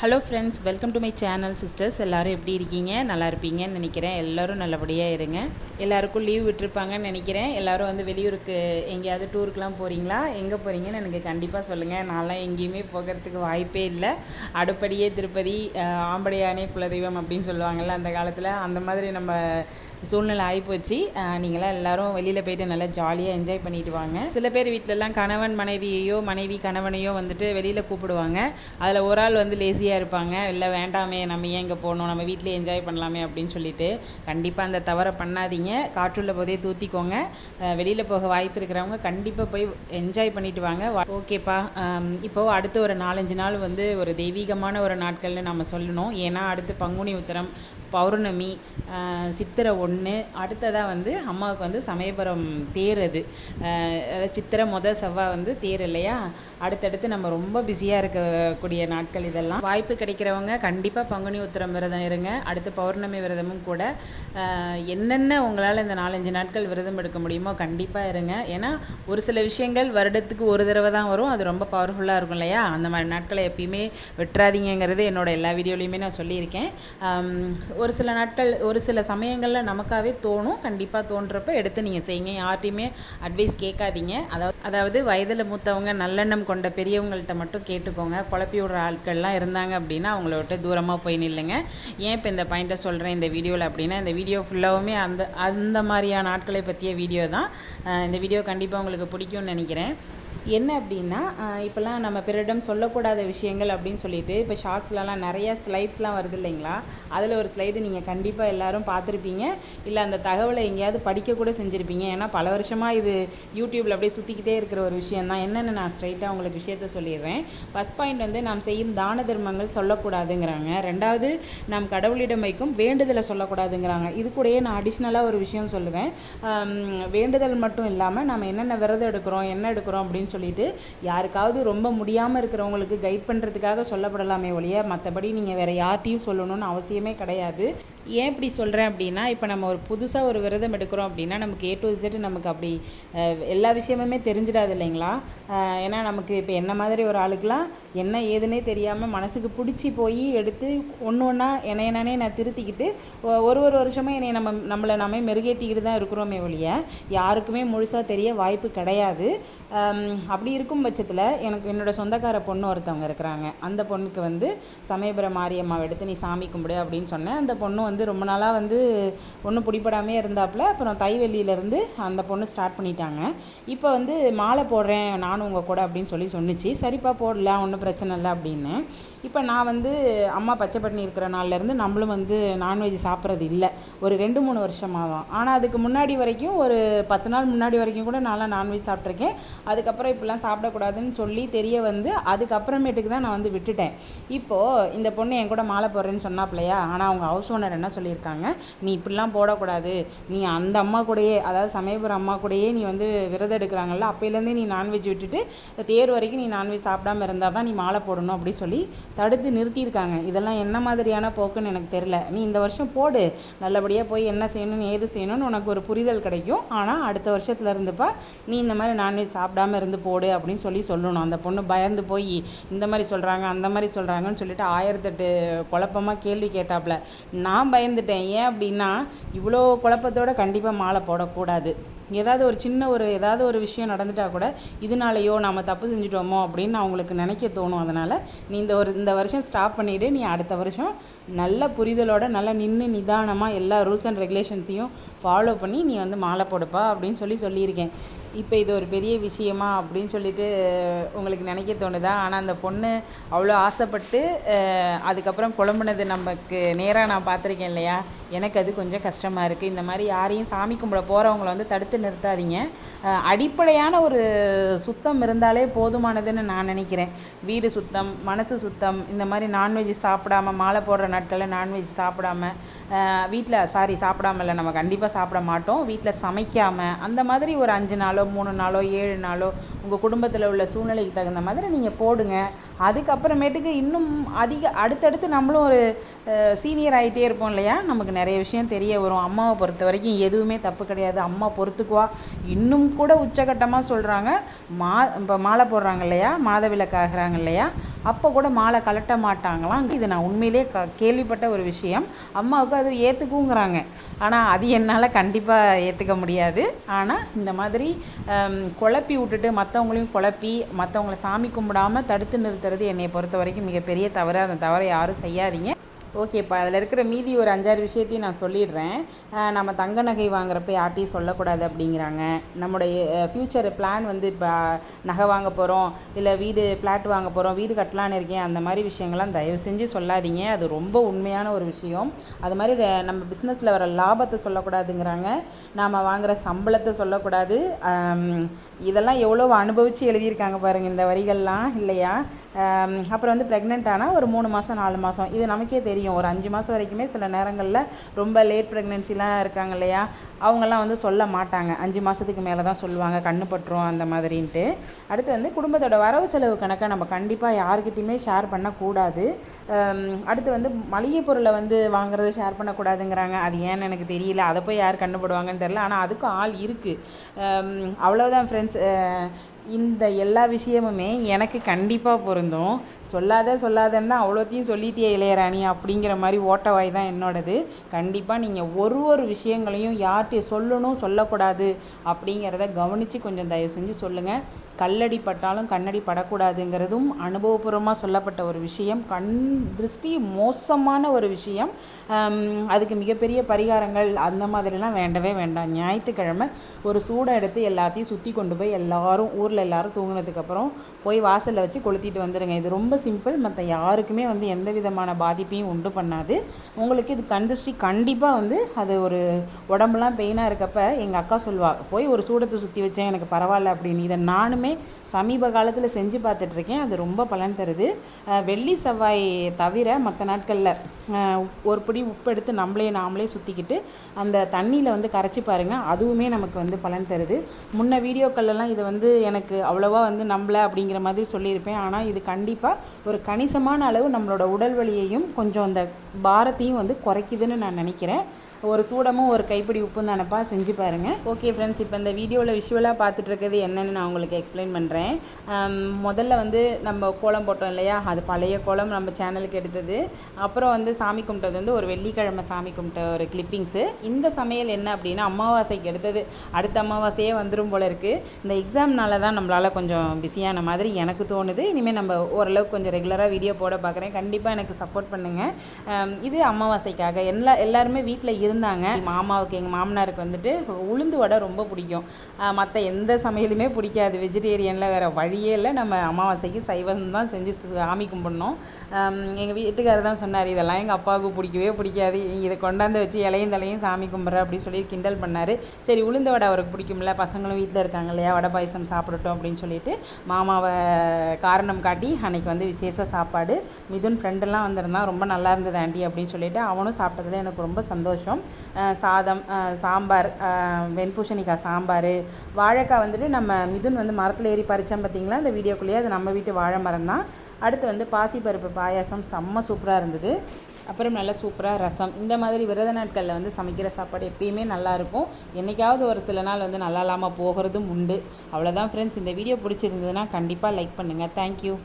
Hello friends welcome to my channel sisters எல்லோரும் எப்படி இருக்கீங்க? நல்லா இருப்பீங்கன்னு நினைக்கிறேன். எல்லோரும் நல்லபடியாக இருங்க. எல்லாருக்கும் லீவ் விட்டுருப்பாங்கன்னு நினைக்கிறேன். எல்லோரும் வந்து வெளியூருக்கு எங்கேயாவது டூருக்கெலாம் போகிறீங்களா எங்கே போகிறீங்கன்னு எனக்கு கண்டிப்பாக சொல்லுங்கள் நான்லாம் எங்கேயுமே போகிறதுக்கு வாய்ப்பே இல்லை. அடுப்படியே திருப்பதி ஆம்படையானே குலதெய்வம் அப்படின்னு சொல்லுவாங்கள்ல அந்த காலத்தில் அந்த மாதிரி நம்ம சூழ்நிலை ஆகிப்போச்சு நீங்களாம் எல்லோரும் வெளியில் போயிட்டு நல்லா ஜாலியாக என்ஜாய் பண்ணிட்டு வாங்க. சில பேர் வீட்டிலலாம் கணவன் மனைவியையோ மனைவி கணவனையோ வந்துட்டு வெளியில் கூப்பிடுவாங்க. அதில் ஒரு ஆள் வந்து லேசியாக இருப்பாங்க. இல்லை வேண்டாமே நம்ம ஏன் இங்கே போகணும் நம்ம வீட்டில் என்ஜாய் பண்ணலாமே அப்படின்னு சொல்லிட்டு கண்டிப்பாக அந்த தவறை பண்ணாதீங்க. காற்றுள்ள போதே தூத்திக்கோங்க. வெளியில் போக வாய்ப்பு இருக்கிறவங்க கண்டிப்பாக போய் என்ஜாய் பண்ணிட்டு வாங்க. வா- ஓகேப்பா. இப்போது அடுத்து ஒரு நாலஞ்சு நாள் வந்து ஒரு தெய்வீகமான ஒரு நாட்கள்னு நம்ம சொல்லணும். ஏன்னா அடுத்து பங்குனி உத்திரம் பௌர்ணமி சித்திரை ஒன்று அடுத்ததாக வந்து அம்மாவுக்கு வந்து சமயபுரம் தேர் அது. அதாவது சித்திரை முத செவ்வாய் வந்து தேர் இல்லையா? அடுத்தடுத்து நம்ம ரொம்ப பிஸியாக இருக்கக்கூடிய நாட்கள் இதெல்லாம். வாய்ப்பு கிடைக்கிறவங்க கண்டிப்பாக பங்குனி உத்திரம் விரதம் இருங்க. அடுத்து பௌர்ணமி விரதமும் கூட. என்னென்ன உங்களால் இந்த நாலஞ்சு நாட்கள் விரதம் எடுக்க முடியுமோ கண்டிப்பாக இருங்க. ஏன்னா ஒரு சில விஷயங்கள் வருடத்துக்கு ஒரு தடவை தான் வரும். அது ரொம்ப பவர்ஃபுல்லாக இருக்கும் இல்லையா? அந்த மாதிரி நாட்களை எப்பயுமே விட்டுறாதீங்கங்கிறது என்னோட எல்லா வீடியோலையுமே நான் சொல்லியிருக்கேன். ஒரு சில நாட்கள் ஒரு சில சமயங்களில் நமக்காகவே தோணும். கண்டிப்பாக தோன்றப்ப எடுத்து நீங்கள் செய்யுங்க. யார்ட்டையுமே அட்வைஸ் கேட்காதீங்க. அதாவது அதாவது வயதில் மூத்தவங்க நல்லெண்ணம் கொண்ட பெரியவங்கள்ட்ட மட்டும் கேட்டுக்கோங்க. குழப்பி விடுற ஆட்கள்லாம் இருந்தாங்க அப்படின்னா அவங்கள விட்டு தூரமாக போய் நில்லுங்க. ஏன் இப்போ இந்த பாயிண்ட்டை சொல்கிறேன் இந்த வீடியோவில் அப்படின்னா இந்த வீடியோ ஃபுல்லாகவுமே அந்த அந்த மாதிரியான ஆட்களை பற்றிய வீடியோ தான். இந்த வீடியோ கண்டிப்பாக உங்களுக்கு பிடிக்கும்னு நினைக்கிறேன். என்ன அப்படின்னா இப்போலாம் இப்போல்லாம் நம்ம பிறரிடம் சொல்லக்கூடாத விஷயங்கள் அப்படின்னு சொல்லிட்டு இப்போ ஷார்ட்ஸ்லலாம் நிறையா ஸ்லைட்ஸ்லாம் வருது இல்லைங்களா? அதில் ஒரு ஸ்லைடு நீங்கள் கண்டிப்பாக எல்லாரும் பார்த்துருப்பீங்க. இல்லை அந்த தகவலை எங்கேயாவது படிக்கக்கூட செஞ்சுருப்பீங்க. ஏன்னா பல வருஷமாக இது யூடியூப்பில் அப்படியே சுற்றிக்கிட்டே இருக்கிற ஒரு விஷயம் தான் என்னென்னு நான் ஸ்ட்ரைட்டாக உங்களுக்கு விஷயத்த சொல்லிடுறேன். ஃபஸ்ட் பாயிண்ட் வந்து நாம் செய்யும் தான தர்மங்கள் சொல்லக்கூடாதுங்கிறாங்க. ரெண்டாவது நாம் கடவுளிடம் வைக்கும் வேண்டுதலை சொல்லக்கூடாதுங்கிறாங்க. இது கூடயே நான் அடிஷ்னலாக ஒரு விஷயம் சொல்லுவேன். வேண்டுதல் மட்டும் இல்லாமல் நம்ம என்னென்ன விரதம் எடுக்கிறோம் என்ன எடுக்கிறோம் அப்படின்னு சொல்லிட்டு யாருக்காவது ரொம்ப முடியாமல் இருக்கிறவங்களுக்கு கைட் பண்ணுறதுக்காக சொல்லப்படலாமே ஒழிய மற்றபடி நீங்கள் வேறு யார்ட்டையும் சொல்லணும்னு அவசியமே கிடையாது. ஏன் இப்படி சொல்கிறேன் அப்படின்னா இப்போ நம்ம ஒரு புதுசாக ஒரு விரதம் எடுக்கிறோம் அப்படின்னா நமக்கு ஏ டு Z நமக்கு அப்படி எல்லா விஷயமுமே தெரிஞ்சிடாது இல்லைங்களா? ஏன்னா நமக்கு இப்போ என்ன மாதிரி ஒரு ஆளுக்கெலாம் என்ன ஏதுன்னே தெரியாமல் மனசுக்கு பிடிச்சி போய் எடுத்து ஒன்று ஒன்றா என்னைய நானே நான் திருத்திக்கிட்டு ஒரு ஒரு வருஷமும் என்னை நம்ம நம்மளை நாமே மெருகேற்றிக்கிட்டு தான் இருக்கிறோமே ஒழிய யாருக்குமே முழுசாக தெரிய வாய்ப்பு கிடையாது. அப்படி இருக்கும் பட்சத்தில் எனக்கு என்னோடய சொந்தக்கார பொண்ணு ஒருத்தவங்க இருக்கிறாங்க. அந்த பொண்ணுக்கு வந்து சமயபுரம் மாரியம்மாவை எடுத்து நீ சாமி கும்பிடு அப்படின்னு சொன்னேன். அந்த பொண்ணு வந்து ரொம்ப நாளாக வந்து ஒன்றும் பிடிப்படாமே இருந்தாப்புல அப்புறம் தைவெளியிலேருந்து அந்த பொண்ணு ஸ்டார்ட் பண்ணிட்டாங்க. இப்போ வந்து மாலை போடுறேன் நானும் உங்கள் கூட அப்படின்னு சொல்லி சொன்னிச்சு. சரிப்பா போடல ஒன்றும் பிரச்சனை இல்லை அப்படின்னு. இப்போ நான் வந்து அம்மா பச்சை பட்டினி இருக்கிற நாள்லேருந்து நம்மளும் வந்து நான்வெஜ் சாப்பிட்றது இல்லை. ஒரு ரெண்டு மூணு வருஷமாக தான் ஆனால் அதுக்கு முன்னாடி வரைக்கும் ஒரு பத்து நாள் முன்னாடி வரைக்கும் கூட நான்லாம் நான்வெஜ் சாப்பிட்ருக்கேன் அதுக்கப்புறம் இப்படிலாம் சாப்பிடக்கூடாதுன்னு சொல்லி தெரிய வந்து அதுக்கப்புறமேட்டுக்கு தான் நான் வந்து விட்டுட்டேன். இப்போது இந்த பொண்ணு என் கூட மாலை போடுறேன்னு சொன்னாப்லையா ஆனால் அவங்க ஹவுஸ் ஓனர் என்ன சொல்லியிருக்காங்க? நீ இப்படிலாம் போடக்கூடாது. நீ அந்த அம்மா கூடயே அதாவது சமயபுரம் அம்மா கூடயே நீ வந்து விரதம் எடுக்கிறாங்கல்ல அப்போலேருந்தே நீ நான்வெஜ் விட்டுட்டு தேர் வரைக்கும் நீ நான்வெஜ் சாப்பிடாம இருந்தால் தான் நீ மாலை போடணும் அப்படி சொல்லி தடுத்து நிறுத்தியிருக்காங்க. இதெல்லாம் என்ன மாதிரியான போக்குன்னு எனக்கு தெரில நீ இந்த வருஷம் போடு. நல்லபடியாக போய் என்ன செய்யணும் ஏது செய்யணும்னு உனக்கு ஒரு புரிதல் கிடைக்கும். ஆனால் அடுத்த வருஷத்துல இருந்துப்பா நீ இந்த மாதிரி நான்வெஜ் சாப்பிடாம இருந்து போடு அப்படின்னு சொல்லி சொல்லணும். அந்த பொண்ணு பயந்து போய் இந்த மாதிரி சொல்கிறாங்க அந்த மாதிரி சொல்கிறாங்கன்னு சொல்லிட்டு ஆயிரத்தெட்டு குழப்பமாக கேள்வி கேட்டாப்புல நான் பயந்துட்டேன். ஏன் அப்படின்னா இவ்வளோ குழப்பத்தோட கண்டிப்பாக மாலை போடக்கூடாது. ஏதாவது ஒரு சின்ன ஒரு ஏதாவது ஒரு விஷயம் நடந்துட்டால் கூட இதனாலையோ நம்ம தப்பு செஞ்சுட்டோமோ அப்படின்னு அவங்களுக்கு நினைக்க தோணும். அதனால் நீ இந்த ஒரு இந்த வருஷம் ஸ்டாப் பண்ணிவிட்டு நீ அடுத்த வருஷம் நல்ல புரிதலோட நல்லா நின்று நிதானமாக எல்லா ரூல்ஸ் அண்ட் ரெகுலேஷன்ஸையும் ஃபாலோ பண்ணி நீ வந்து மாலை போடுப்பா அப்படின்னு சொல்லி சொல்லியிருக்கேன். இப்போ இது ஒரு பெரிய விஷயமா அப்படின்னு சொல்லிட்டு உங்களுக்கு நினைக்க தோணுதா? ஆனால் அந்த பொண்ணு அவ்வளோ ஆசைப்பட்டு அதுக்கப்புறம் குழம்புனது நமக்கு நேராக நான் பார்த்துருக்கேன் இல்லையா? எனக்கு அது கொஞ்சம் கஷ்டமாக இருக்குது இந்த மாதிரி யாரையும் சாமி கும்பிட போகிறவங்கள வந்து தடுத்து நிறுத்தாதீங்க. அடிப்படையான ஒரு சுத்தம் இருந்தாலே போதுமானதுன்னு நான் நினைக்கிறேன். வீடு சுத்தம் மனசு சுத்தம் இந்த மாதிரி நான்வெஜ் சாப்பிடாம மாலை போடுற நாட்களில் நான்வெஜ் சாப்பிடாம வீட்டில் சாரி சாப்பிடாம இல்லை நம்ம கண்டிப்பாக சாப்பிட மாட்டோம். வீட்டில் சமைக்காமல் அந்த மாதிரி ஒரு அஞ்சு நாளோ மூணு நாளோ ஏழு நாளோ உங்கள் குடும்பத்தில் உள்ள சூழ்நிலைக்கு தகுந்த மாதிரி நீங்கள் போடுங்க. அதுக்கப்புறமேட்டுக்கு இன்னும் அதிக அடுத்தடுத்து நம்மளும் ஒரு சீனியர் ஆகிட்டே இருப்போம் இல்லையா? நமக்கு நிறைய விஷயம் தெரிய வரும். அம்மாவை பொறுத்த வரைக்கும் எதுவுமே தப்பு கிடையாது. அம்மா பொறுத்து வச்சுக்குவா. இன்னும் கூட உச்சகட்டமாக சொல்கிறாங்க மா இப்போ மாலை போடுறாங்க இல்லையா மாத ஆகிறாங்க இல்லையா அப்போ கூட மாலை கலட்ட மாட்டாங்களாம். இது நான் உண்மையிலே க கேள்விப்பட்ட ஒரு விஷயம். அம்மாவுக்கு அது ஏற்றுக்குங்கிறாங்க ஆனால் அது என்னால் கண்டிப்பாக ஏற்றுக்க முடியாது. ஆனால் இந்த மாதிரி குழப்பி விட்டுட்டு மற்றவங்களையும் குழப்பி மற்றவங்கள சாமி கும்பிடாம தடுத்து நிறுத்துறது என்னை பொறுத்த வரைக்கும் மிகப்பெரிய தவறு. அந்த தவறை யாரும் செய்யாதீங்க. ஓகேப்பா அதில் இருக்கிற மீதி ஒரு அஞ்சாறு விஷயத்தையும் நான் சொல்லிடுறேன். நம்ம தங்க நகை வாங்குறப்ப யார்ட்டையும் சொல்லக்கூடாது அப்படிங்கிறாங்க. நம்முடைய ஃப்யூச்சர் பிளான் வந்து இப்போ நகை வாங்க போகிறோம் இல்லை வீடு பிளாட் வாங்க போகிறோம் வீடு கட்டலான்னு இருக்கேன் அந்த மாதிரி விஷயங்கள்லாம் தயவு செஞ்சு சொல்லாதீங்க. அது ரொம்ப உண்மையான ஒரு விஷயம். அது மாதிரி நம்ம பிஸ்னஸில் வர லாபத்தை சொல்லக்கூடாதுங்கிறாங்க. நாம் வாங்குகிற சம்பளத்தை சொல்லக்கூடாது. இதெல்லாம் எவ்வளோ அனுபவித்து எழுதியிருக்காங்க பாருங்கள் இந்த வரிகள்லாம் இல்லையா? அப்புறம் வந்து ப்ரெக்னென்ட் ஆனால் ஒரு மூணு மாதம் நாலு மாதம் இது நமக்கே தெரியும். ஒரு அஞ்சு மாதம் வரைக்குமே சில நேரங்களில் ரொம்ப லேட் ப்ரெக்னென்சிலாம் இருக்காங்க இல்லையா? அவங்கெல்லாம் வந்து சொல்ல மாட்டாங்க. அஞ்சு மாதத்துக்கு மேலே தான் சொல்லுவாங்க. கண்ணு பட்டுரும் அந்த மாதிரின்ட்டு. அடுத்து வந்து குடும்பத்தோட வரவு செலவு கணக்கை நம்ம கண்டிப்பாக யாருக்கிட்டையுமே ஷேர் பண்ணக்கூடாது. அடுத்து வந்து மளிகை பொருளை வந்து வாங்குறது ஷேர் பண்ணக்கூடாதுங்கிறாங்க. அது ஏன்னு எனக்கு தெரியல. அதை போய் யார் கண்டுபிடுவாங்கன்னு தெரில ஆனால் அதுக்கும் ஆள் இருக்குது அவ்வளோதான் ஃப்ரெண்ட்ஸ் இந்த எல்லா விஷயமுமே எனக்கு கண்டிப்பாக பொருந்தும். சொல்லாத சொல்லாதன்னு தான் அவ்வளோத்தையும் சொல்லிட்டியே இளையராணி அப்படிங்கிற மாதிரி ஓட்டவாய் தான் என்னோடது. கண்டிப்பாக நீங்கள் ஒரு ஒரு விஷயங்களையும் யார்கிட்ட சொல்லணும் சொல்லக்கூடாது அப்படிங்கிறத கவனித்து கொஞ்சம் தயவு செஞ்சு சொல்லுங்கள் கல்லடி பட்டாலும் கண்ணடி படக்கூடாதுங்கிறதும் அனுபவபூர்வமாக சொல்லப்பட்ட ஒரு விஷயம். கண் திருஷ்டி மோசமான ஒரு விஷயம். அதுக்கு மிகப்பெரிய பரிகாரங்கள் அந்த மாதிரிலாம் வேண்டவே வேண்டாம். ஞாயிற்றுக்கிழமை ஒரு சூடம் எடுத்து எல்லாத்தையும் சுற்றி கொண்டு போய் எல்லாரும் ஊரில் எல்லாரும் தூங்கினதுக்கப்புறம் போய் வாசலில் வச்சு கொளுத்திட்டு வந்துடுங்க இது ரொம்ப சிம்பிள். மற்ற யாருக்குமே வந்து எந்த விதமான பாதிப்பையும் உண்டு பண்ணாது. உங்களுக்கு இது கண் திருஷ்டி கண்டிப்பாக வந்து அது ஒரு உடம்புலாம் பெயினாக இருக்கப்ப எங்கள் அக்கா சொல்வா போய் ஒரு சூடத்தை சுற்றி வச்சேன் எனக்கு பரவாயில்ல அப்படின்னு. இதை நானுமே சமீப காலத்தில் செஞ்சு பார்த்துட்ருக்கேன். அது ரொம்ப பலன் தருது. வெள்ளி செவ்வாய் தவிர மற்ற நாட்களில் ஒரு பிடி உப்பு எடுத்து நம்மளே நாமளே சுற்றிக்கிட்டு அந்த தண்ணியில் வந்து கரைச்சி பாருங்கள் அதுவுமே நமக்கு வந்து பலன் தருது. முன்ன வீடியோக்கள்லாம் இதை வந்து எனக்கு அவ்வளோவா வந்து நம்பல அப்படிங்கிற மாதிரி சொல்லியிருப்பேன். ஆனால் இது கண்டிப்பாக ஒரு கணிசமான அளவு நம்மளோட உடல் வலியையும் கொஞ்சம் அந்த பாரத்தையும் வந்து குறைக்குதுன்னு நான் நினைக்கிறேன். ஒரு சூடமும் ஒரு கைப்பிடி உப்பும் தானப்பா? செஞ்சு பாருங்கள் ஓகே ஃப்ரெண்ட்ஸ் இப்போ இந்த வீடியோவில் விஷுவலாக பார்த்துட்டு இருக்கிறது நான் உங்களுக்கு எக்ஸ்பிளைன் பண்ணுறேன் முதல்ல வந்து நம்ம கோலம் போட்டோம் இல்லையா? அது பழைய கோலம் நம்ம சேனலுக்கு எடுத்தது. அப்புறம் வந்து சாமி கும்பிட்டது வந்து ஒரு வெள்ளிக்கிழமை சாமி கும்பிட்ட ஒரு கிளிப்பிங்ஸு இந்த சமையல் என்ன அப்படின்னா அமாவாசைக்கு எடுத்தது. அடுத்த அமாவாசையே வந்துடும் போல இருக்குது இந்த எக்ஸாம்னால தான் நம்மளால் கொஞ்சம் பிஸியான மாதிரி எனக்கு தோணுது. இனிமேல் நம்ம ஓரளவுக்கு கொஞ்சம் ரெகுலராக வீடியோ போட பார்க்குறேன் கண்டிப்பாக எனக்கு சப்போர்ட் பண்ணுங்கள் இது அமாவாசைக்காக. எல்லா எல்லாருமே வீட்டில் இருந்தாங்க. மாமாவுக்கு எங்கள் மாமனாருக்கு வந்துட்டு உளுந்து வடை ரொம்ப பிடிக்கும். மற்ற எந்த சமையலுமே பிடிக்காது. வெஜிடேரியனில் வேறு வழியே இல்லை. நம்ம அமாவாசைக்கு சைவம் தான் செஞ்சு சாமி கும்பிடணும். எங்கள் வீட்டுக்காரர் தான் சொன்னார் இதெல்லாம் எங்கள் அப்பாவுக்கு பிடிக்கவே பிடிக்காது. இதை கொண்டாந்து வச்சு இலையும் தலையும் சாமி கும்பிட்ற அப்படின்னு சொல்லி கிண்டல் பண்ணார். சரி உளுந்த வடை அவருக்கு பிடிக்கும்ல. பசங்களும் வீட்டில் இருக்காங்க இல்லையா? வடை பாயசம் சாப்பிடட்டும் அப்படின்னு சொல்லிட்டு மாமாவை காரணம் காட்டி அன்னைக்கு வந்து விசேஷ சாப்பாடு. மிதுன் ஃப்ரெண்டெல்லாம் வந்திருந்தான் ரொம்ப நல்லா இருந்தது ஆண்டி அப்படின்னு சொல்லிட்டு அவனும் சாப்பிட்டதுல எனக்கு ரொம்ப சந்தோஷம். சாதம் சாம்பார் அஹ் வெண்பூசணிக்காய் சாம்பார். வாழைக்காய் வந்துட்டு நம்ம மிதுன் வந்து மரத்தில் ஏறி பறித்தோம் பார்த்தீங்களா அந்த வீடியோக்குள்ளேயே அது நம்ம வீட்டு வாழை மரம் தான் அடுத்து வந்து பாசிப்பருப்பு பாயாசம் செம்ம சூப்பராக இருந்தது. அப்புறம் நல்லா சூப்பராக ரசம். இந்த மாதிரி விரத நாட்களில் வந்து சமைக்கிற சாப்பாடு எப்பயுமே நல்லாயிருக்கும். என்றைக்காவது ஒரு சில நாள் வந்து நல்லா இல்லாமல் போகிறதும் உண்டு. அவ்வளோதான் ஃப்ரெண்ட்ஸ் இந்த வீடியோ பிடிச்சிருந்ததுன்னா கண்டிப்பாக லைக் பண்ணுங்கள் தேங்க்யூ